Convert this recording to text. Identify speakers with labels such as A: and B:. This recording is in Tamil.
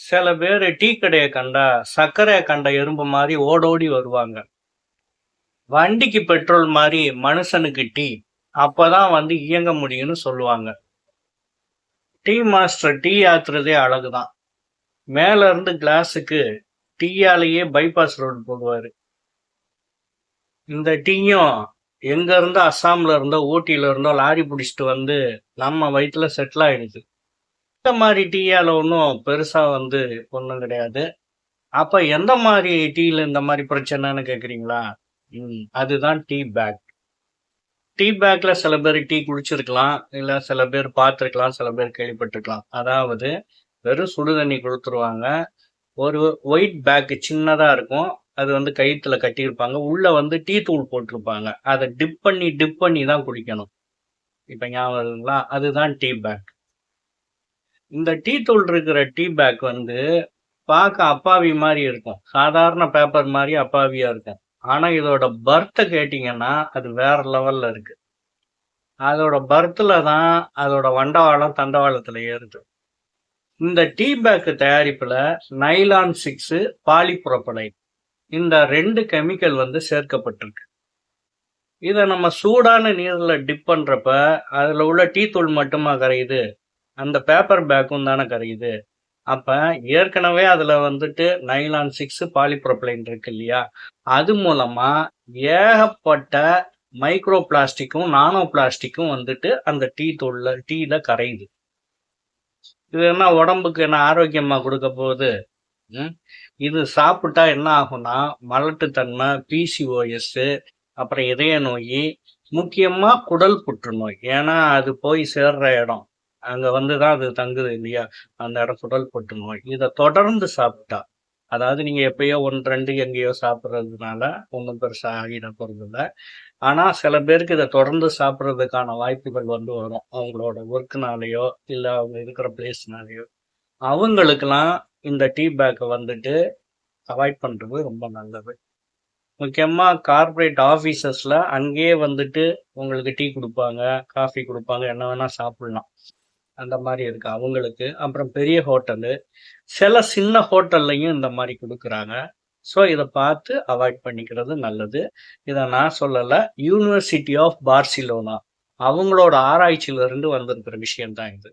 A: சில பேர் டீ கடையை கண்டா சர்க்கரையை கண்ட எறும்பு மாதிரி ஓடோடி வருவாங்க. வண்டிக்கு பெட்ரோல் மாதிரி மனுஷனுக்கு டீ அப்பதான் வந்து இயங்க முடியும்னு சொல்லுவாங்க. டீ மாஸ்டர் டீ ஆத்துறதே அழகுதான். மேல இருந்து கிளாஸுக்கு டீயாலேயே பைபாஸ் ரோடு போடுவாரு. இந்த டீயும் எங்க இருந்தோ அஸ்ஸாம்ல இருந்தோ ஊட்டியில இருந்தோ லாரி பிடிச்சிட்டு வந்து நம்ம வயிற்றுல செட்டில் ஆயிடுது. எந்த மாதிரி டீயால் ஒன்றும் பெருசாக வந்து ஒன்றும் கிடையாது. அப்போ எந்த மாதிரி டீயில் இந்த மாதிரி பிரச்சனைன்னு கேட்குறீங்களா ம், அதுதான் டீ பேக் டீ பேக்கில் சில பேர் டீ குடிச்சிருக்கலாம். இல்லை சில பேர் பார்த்துருக்கலாம் சில பேர் கேள்விப்பட்டிருக்கலாம். அதாவது வெறும் சுடு தண்ணி கொடுத்துருவாங்க. ஒரு ஒயிட் பேக் சின்னதாக இருக்கும். அது வந்து கயிற்றுல கட்டியிருப்பாங்க. உள்ளே வந்து டீ தூள் போட்டிருப்பாங்க. அதை டிப் பண்ணி டிப் பண்ணி தான் குடிக்கணும். இப்போ ஞாபகம் வருதுங்களா? அதுதான் டீ பேக் இந்த டீ தூள் இருக்கிற டீ பேக் வந்து பார்க்க அப்பாவி மாதிரி இருக்கும். சாதாரண பேப்பர் மாதிரி அப்பாவியா இருக்கும். ஆனா இதோட பர்த்தை கேட்டிங்கன்னா அது வேற லெவல்ல இருக்கு. அதோட பர்த்தில் தான் அதோட வண்டவாளம் தண்டவாளத்தில் ஏறுது. இந்த டீ பேக் தயாரிப்பில் நைலான் சிக்ஸு பாலிபுரப்படைன் இந்த ரெண்டு கெமிக்கல் வந்து சேர்க்கப்பட்டிருக்கு. இதை நம்ம சூடான நீரில் டிப் பண்ணுறப்ப அதில் உள்ள டீ தூள் மட்டுமா கரையுது? அந்த பேப்பர் பேக்கும் தானே கரையுது. அப்போ ஏற்கனவே அதில் வந்துட்டு நைலான் சிக்ஸ் பாலிப்ரோப்ளைன் இருக்கு இல்லையா? அது மூலமாக ஏகப்பட்ட மைக்ரோ பிளாஸ்டிக்கும் நானோ பிளாஸ்டிக்கும் வந்துட்டு அந்த டீ தூள்ல டீயில் கரையுது. இது என்ன உடம்புக்கு என்ன ஆரோக்கியமாக கொடுக்க போகுது? ம்? இது சாப்பிட்டா என்ன ஆகும்னா மலட்டுத்தன்மை பிசிஓஎஸ்ஸு அப்புறம் இதய நோய் முக்கியமாக குடல் புற்றுநோய். ஏன்னா அது போய் சேர்ற இடம். அங்க வந்துதான் அது தங்குது இல்லையா? அந்த இடம் குடல் நோய். இதை தொடர்ந்து சாப்பிட்டா அதாவது நீங்க எப்பயோ ஒன்று ரெண்டு எங்கேயோ சாப்பிட்றதுனால ஒன்றும் பெருசாக ஆகிட போறது இல்லை சில பேருக்கு இதை தொடர்ந்து சாப்பிட்றதுக்கான வாய்ப்புகள் வந்து வரும். அவங்களோட ஒர்க்குனாலேயோ இல்லை அவங்க இருக்கிற பிளேஸ்னாலேயோ அவங்களுக்கெல்லாம் இந்த டீ பேக்கை வந்துட்டு அவாய்ட் பண்ணுறது ரொம்ப நல்லது. முக்கியமாக கார்ப்பரேட் ஆஃபீஸஸில் அங்கேயே வந்துட்டு உங்களுக்கு டீ கொடுப்பாங்க காஃபி கொடுப்பாங்க என்ன வேணால் சாப்பிட்லாம். அந்த மாதிரி இருக்கு அவங்களுக்கு. அப்புறம் பெரிய ஹோட்டலு. சில சின்ன ஹோட்டல்லையும் இந்த மாதிரி கொடுக்குறாங்க. ஸோ இதை பார்த்து அவாய்ட் பண்ணிக்கிறது நல்லது. இதை நான் சொல்லலை யூனிவர்சிட்டி ஆஃப் பார்சிலோனா அவங்களோட ஆராய்ச்சியிலிருந்து வந்திருக்கிற விஷயம் தான் இது.